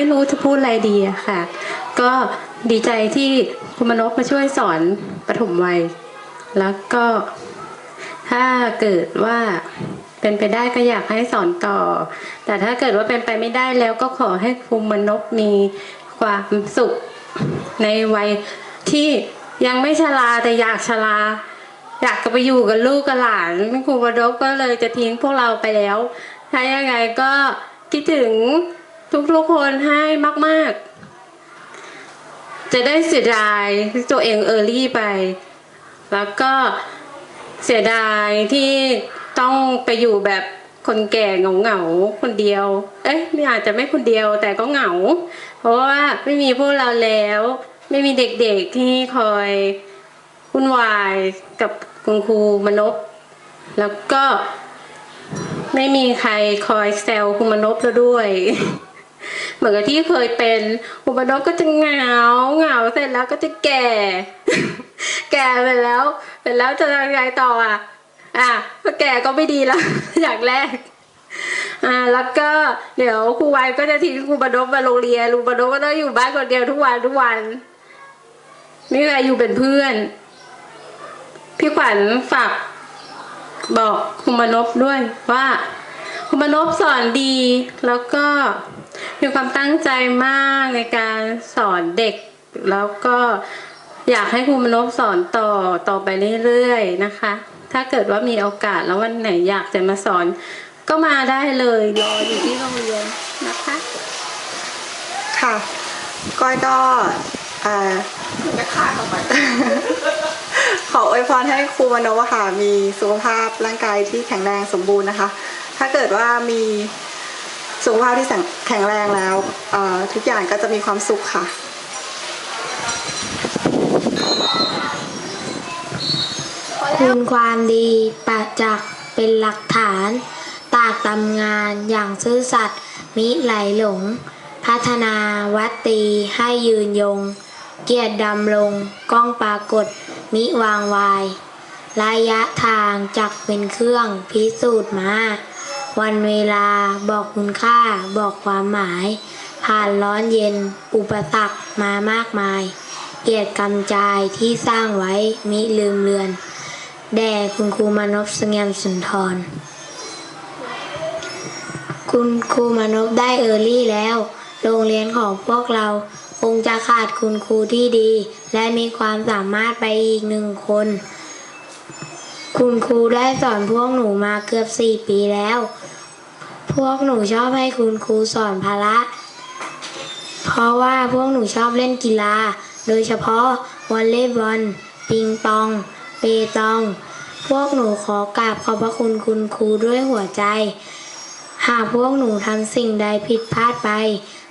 ไม่รู้จะพูดอะไรดีอะค่ะ ก็ดีใจที่คุณมนพมาช่วยสอนปฐมวัย แล้วก็ถ้าเกิดว่าเป็นไปได้ก็อยากให้สอนต่อ แต่ถ้าเกิดว่าเป็นไปไม่ได้แล้วก็ขอให้ครูมนพมีความสุขในวัยที่ยังไม่ชราแต่อยากชราอยากจะไปอยู่กับลูกกับหลานครูบดบก็เลยจะทิ้งพวกเราไปแล้ว ถ้ายังไงก็คิดถึง ทุกๆคนให้มากๆ จะได้เสียดายที่ตัวเองเออรี่ไป แล้วก็เสียดายที่ต้องไปอยู่แบบคนแก่เหงาๆคนเดียว เอ๊ะไม่อาจจะไม่คนเดียวแต่ก็เหงา เพราะว่าไม่มีพวกเราแล้ว ไม่มีเด็กๆที่คอยวุ่นวายกับคุณครูมนพแล้วก็ไม่มีใครคอยแซวคุณมนพแล้วด้วย เหมือนกับที่เคยเป็นคุณมนพก็จะเหงาเหงาเสร็จแล้วก็จะแก่ แก่ไปแล้วเสร็จแล้วจะยังไงต่ออะ อะพอแก่ก็ไม่ดีแล้วอย่างแรกอ่าแล้วก็เดี๋ยวครูไวก็จะทิ้งครูบดบมาโรงเรียนครูบดบก็ต้องอยู่บ้านคนเดียวทุกวันทุกวันไม่มีใครอยู่เป็นเพื่อน พี่ขวัญฝากบอกคุณมนพด้วยว่า คุณมนพสอนดีแล้วก็ มีความตั้งใจมากในการสอนเด็ก แล้วก็อยากให้คุณมนพสอนต่อต่อไปเรื่อยๆนะคะ ถ้าเกิดว่ามีโอกาสแล้ววันไหนอยากจะมาสอน ก็มาได้เลยรออยู่ที่โรงเรียนนะคะ ค่ะ ก้อยก็เอ่อจะฆ่าเข้าไปขออวยพรให้ครูมโนวค่ะมีสุขภาพร่างกายที่แข็งแรงสมบูรณ์นะคะ ถ้าเกิดว่ามี สุขภาพที่แข็งแรงแล้วทุกอย่างก็จะมีความสุขค่ะ คุณความดีประจักษ์เป็นหลักฐาน ตากตำงานอย่างซื่อสัตย์มิไหลหลง พัฒนาวัตตีให้ยืนยง เกียรติดำลงก้องปรากฏ มิวางวาย ระยะทางจักเป็นเครื่องพิสูจน์มา วันเวลาบอกคุณค่า บอกความหมาย ผ่านร้อนเย็น อุปสรรคมามากมาย เกียรติกำจายที่สร้างไว้มิลืมเลือน แด่คุณครูมานพสงยมสุนทร คุณครูมานพได้เออร์ลี่แล้ว โรงเรียนของพวกเราคงจะขาดคุณครูที่ดี และมีความสามารถไปอีกหนึ่งคน คุณครูได้สอนพวกหนูมาเกือบสี่ปีแล้ว พวกหนูชอบให้คุณครูสอนพละ เพราะว่าพวกหนูชอบเล่นกีฬา โดยเฉพาะวอลเลย์บอล ปิงปอง เปตอง พวกหนูขอกราบขอบพระคุณคุณครูด้วยหัวใจ หากพวกหนูทำสิ่งใดผิดพลาดไป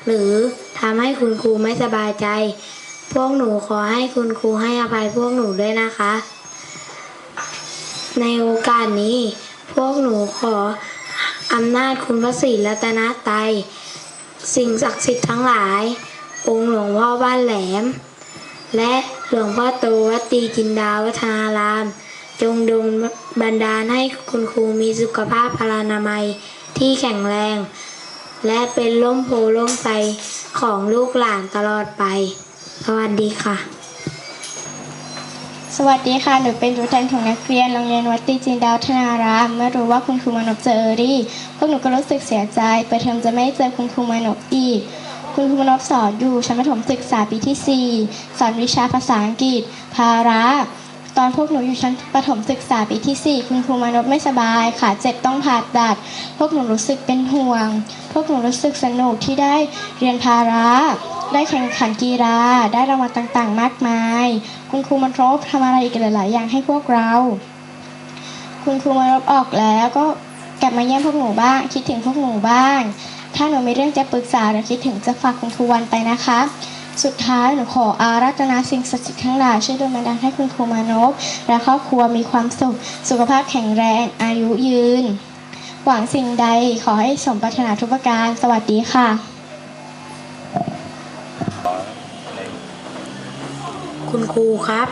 หรือทำให้คุณครูไม่สบายใจ พวกหนูขอให้คุณครูให้อภัยพวกหนูด้วยนะคะ ในโอกาสนี้ พวกหนูขออำนาจคุณพระศรีรัตนตรัยสิ่งศักดิ์สิทธิ์ทั้งหลาย องค์หลวงพ่อบ้านแหลม และหลวงพ่อโตวัดตีจินดาวัฒนาราม จงดลบันดาลให้คุณครูมีสุขภาพพลานามัยที่แข็งแรง และเป็นร่มโพล่มไทรของลูกหลานตลอดไป สวัสดีค่ะ สวัสดีค่ะ หนูเป็นตัวแทนของนักเรียนโรงเรียนวัดตีจินดาวัฒนารามเมื่อรู้ว่าคุณครูมนพเจอเอรี่พวกหนูก็รู้สึกเสียใจเปิดเทอมจะไม่เจอคุณครูมนพอีก คุณครูมนพสอนอยู่ชั้นประถมศึกษาปีที่ 4 สอนวิชาภาษาอังกฤษ ภาระ ตอนพวกหนูอยู่ชั้นประถมศึกษาปีที่ 4 คุณครูมนพไม่สบายขาเจ็บต้องผ่าตัด พวกหนูรู้สึกเป็นห่วง พวกหนูรู้สึกสนุกที่ได้เรียนภาระ ได้แข่งขันกีฬา ได้รางวัลต่างๆ มากมาย คุณครูมานพทำอะไรอีกหลาย ๆ อย่างให้พวกเรา คุณครูมานพออกแล้วก็กลับมาเยี่ยมพวกหนูบ้าง คิดถึงพวกหนูบ้าง ถ้าหนูมีเรื่องจะปรึกษาหรือคิดถึงจะฝากคุณครูวันไปนะคะ สุดท้ายหนูขออาราธนาสิ่งศักดิ์สิทธิ์ทั้งหลายช่วยดลบันดาลให้คุณครูมานพและครอบครัวมีความสุข สุขภาพแข็งแรงอายุยืน หวังสิ่งใดขอให้สมปรารถนาทุกประการ สวัสดีค่ะ คุณครูครับ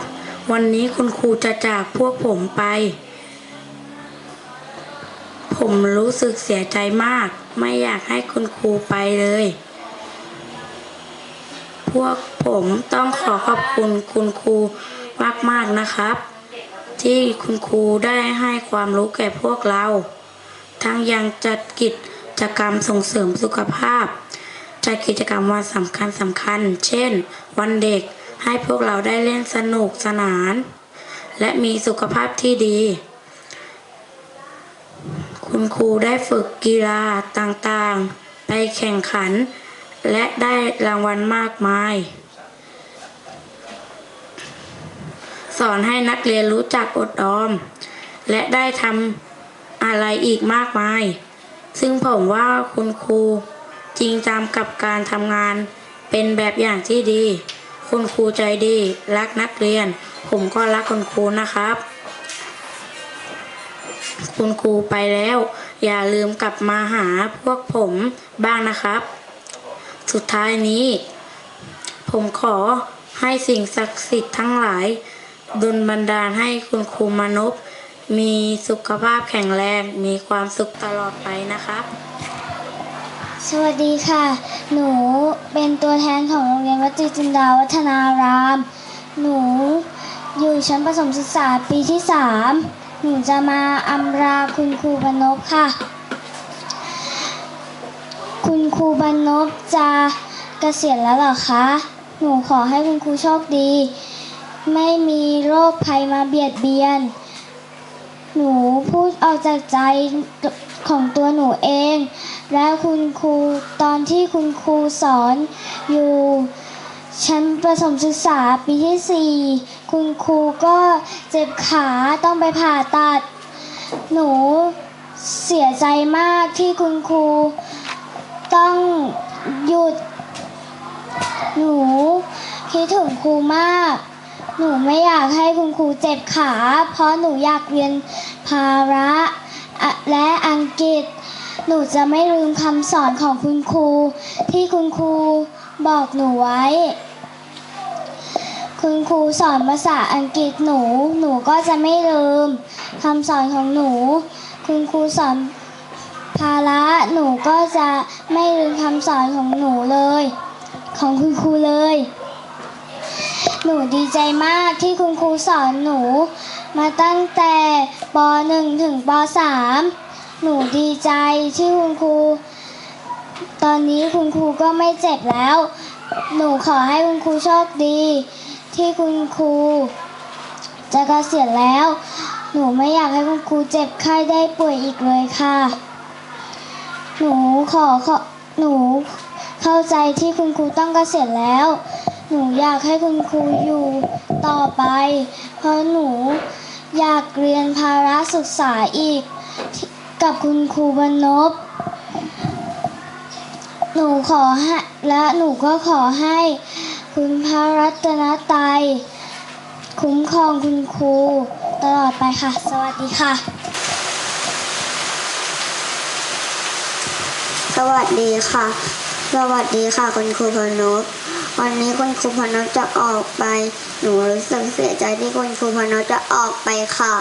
วันนี้คุณครูจะจากพวกผมไป ผมรู้สึกเสียใจมาก ไม่อยากให้คุณครูไปเลย พวกผมต้องขอขอบคุณคุณครูมากๆนะครับ ที่คุณครูได้ให้ความรู้แก่พวกเรา ทั้งยังจัดกิจกรรมส่งเสริมสุขภาพจัดกิจกรรมวันสำคัญสำคัญ เช่น วันเด็ก ให้พวกเราได้เล่นสนุกสนาน และมีสุขภาพที่ดี คุณครูได้ฝึกกีฬาต่างๆ ไปแข่งขัน และได้รางวัลมากมาย สอนให้นักเรียนรู้จักอดออม และได้ทำอะไรอีกมากมาย ซึ่งผมว่าคุณครูจริงจังกับการทำงานเป็นแบบอย่างที่ดี คุณครูใจดี รักนักเรียน ผมก็รักคุณครูนะครับ คุณครูไปแล้ว อย่าลืมกลับมาหาพวกผมบ้างนะครับ สุดท้ายนี้ ผมขอให้สิ่งศักดิ์สิทธิ์ทั้งหลายดลบันดาลให้คุณครูมานพมีสุขภาพแข็งแรง มีความสุขตลอดไปนะครับ สวัสดีค่ะ หนูเป็นตัวแทนของโรงเรียนวัดตรีจินดาวัฒนาราม หนูอยู่ชั้นประถมศึกษาปีที่สามหนูจะมาอำลาคุณครูบรรนพค่ะ คุณครูบรรนพจะเกษียณแล้วหรอคะ หนูขอให้คุณครูโชคดี ไม่มีโรคภัยมาเบียดเบียน หนูพูดออกจากใจของตัวหนูเอง และคุณครูตอนที่คุณครูสอนอยู่ชั้นประถมศึกษาปีที่ 4 คุณครูก็เจ็บขาต้องไปผ่าตัด หนูเสียใจมากที่คุณครูต้องหยุด หนูคิดถึงครูมาก หนูไม่อยากให้คุณครูเจ็บขา เพราะหนูอยากเรียนภาระะและอังกฤษ หนูจะไม่ลืมคำสอนของคุณครู ที่คุณครูบอกหนูไว้ คุณครูสอนภาษาอังกฤษหนู หนูก็จะไม่ลืมคำสอนของหนู คุณครูสอนภาระหนูก็จะไม่ลืมคำสอนของหนูเลย ของคุณครูเลย หนูดีใจมากที่คุณครูสอนหนู มาตั้งแต่ป .1 ถึงป .3 หนูดีใจที่คุณครู ตอนนี้คุณครูก็ไม่เจ็บแล้ว หนูขอให้คุณครูโชคดี ที่คุณครู จะเกษียณแล้ว หนูไม่อยากให้คุณครูเจ็บไข้ได้ป่วยอีกเลยค่ะ หนูขอขอหนูเข้าใจที่คุณครูต้องเกษียณแล้ว หนูอยากให้คุณครูอยู่ต่อไป เพราะหนูอยากเรียนภาระศึกษาอีกที่ กับคุณครูบรรนพหนูขอให้และหนูก็ขอให้คุณพระรัตนตรัยคุ้มครองคุณครูตลอดไปค่ะ สวัสดีค่ะ สวัสดีค่ะ สวัสดีค่ะ คุณครูพนพวันนี้คุณครูพนพจะออกไป หนูรู้สึกเสียใจที่คุณครูพนพจะออกไปค่ะ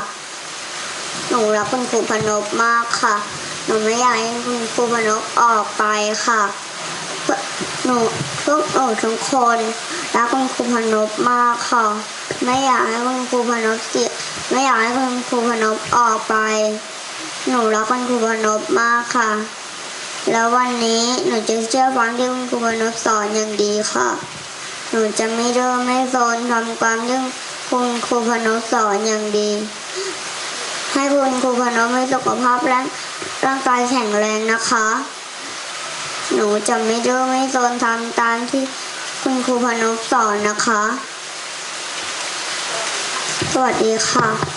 หนูรักคุณครูพนพมากค่ะ หนูไม่อยากให้คุณครูพนพออกไปค่ะ หนูพวกหนูทุกคนรักคุณครูพนพมากค่ะ ไม่อยากให้คุณครูพนพเสียไม่อยากให้คุณครูพนพออกไป หนูรักคุณครูพนพมากค่ะ แล้ววันนี้หนูจะเชื่อฟังที่คุณครูพนพสอนอย่างดีค่ะ หนูจะไม่เริ่มไม่โซนทำความที่คุณครูพนพสอนอย่างดี ให้คุณครูพนมมีสุขภาพร่างร่างกายแข็งแรงนะคะ หนูจะไม่เริ่มไม่โซนทำตามที่คุณครูพนมสอนนะคะ สวัสดีค่ะ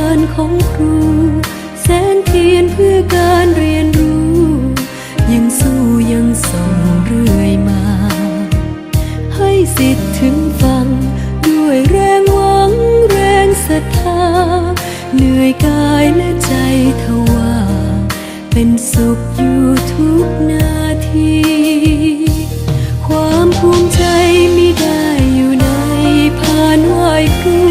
ของครู แสงเทียนเพื่อการเรียนรู้ ยังสู้ยังส่งเรื่อยมา ให้สิทธิ์ถึงฟัง ด้วยแรงหวังแรงศรัทธา เหนื่อยกายและใจทว่า เป็นสุขอยู่ทุกนาที ความภูมิใจมิได้อยู่ในผ่านไหวครู